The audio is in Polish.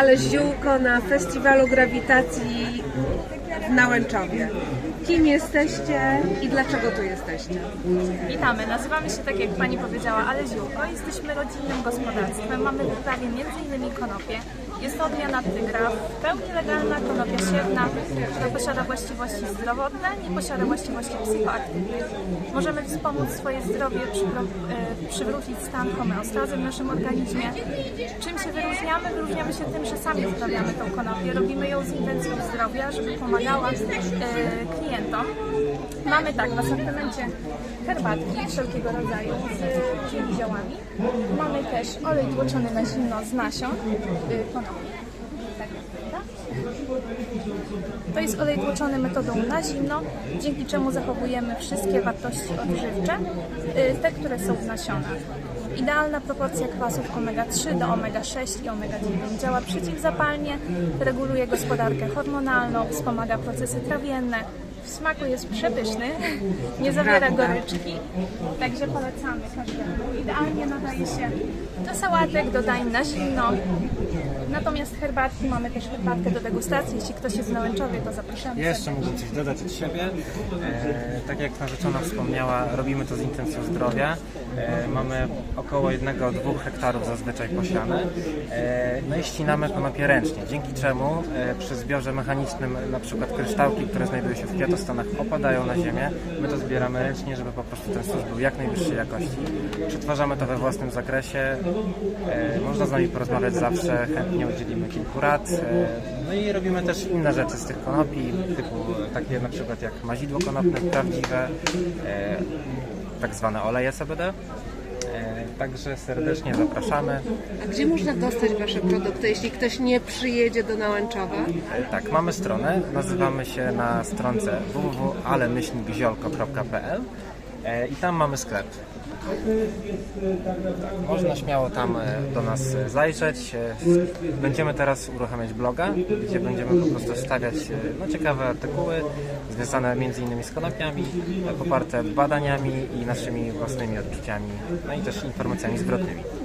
ale ziółko na festiwalu grawitacji w Nałęczowie. Kim jesteście i dlaczego tu jesteście? Witamy, nazywamy się tak jak Pani powiedziała, ale ziółko. Jesteśmy rodzinnym gospodarstwem, mamy w uprawie m.in. konopie. Jest to odmiana tygra, w pełni legalna konopia siewna, która posiada właściwości zdrowotne, nie posiada właściwości psychoaktywne. Możemy wspomóc swoje zdrowie, e, przywrócić stan homeostazy w naszym organizmie. Czym się wyróżniamy? Wyróżniamy się tym, że sami uprawiamy tą konopię, robimy ją z intencją zdrowia, żeby pomagała e, klientom. Mamy tak, w asortymencie herbatki wszelkiego rodzaju z różnymi ziołami. Mamy też olej tłoczony na zimno z nasion y, konopi. Tak? To jest olej tłoczony metodą na zimno, dzięki czemu zachowujemy wszystkie wartości odżywcze, y, te, które są w nasionach. Idealna proporcja kwasów omega-3 do omega-6 i omega-9 działa przeciwzapalnie, reguluje gospodarkę hormonalną, wspomaga procesy trawienne, w smaku jest przepyszny, nie zawiera goryczki, także polecamy każdemu. Idealnie nadaje się do sałatek, do dań na zimno. Natomiast herbatki, mamy też herbatkę do degustacji. Jeśli ktoś jest w Nałęczowie, to zapraszamy. Jeszcze mogę coś dodać od siebie. E, tak jak narzeczona wspomniała, robimy to z intencją zdrowia. E, mamy około 1-2 hektarów zazwyczaj posiane. E, no i ścinamy konopie ręcznie, dzięki czemu e, przy zbiorze mechanicznym na przykład kryształki, które znajdują się w kwiatostanach opadają na ziemię. My to zbieramy ręcznie, żeby po prostu ten sus był jak najwyższej jakości. Przetwarzamy to we własnym zakresie. E, można z nami porozmawiać zawsze, chętnie udzielimy kilku rad. E, no i robimy też inne rzeczy z tych konopi, typu takie na przykład jak mazidło konopne prawdziwe, e, tak zwane oleje CBD. E, Także serdecznie zapraszamy. A gdzie można dostać Wasze produkty, jeśli ktoś nie przyjedzie do Nałęczowa? Tak, mamy stronę, nazywamy się na stronce www.alemyślnikziolko.pl i tam mamy sklep. Można śmiało tam e, do nas e, zajrzeć. E, Będziemy teraz uruchamiać bloga, gdzie będziemy po prostu wstawiać e, no, ciekawe artykuły związane m.in. z konopiami, e, poparte badaniami i naszymi własnymi odczuciami, no i też informacjami zwrotnymi.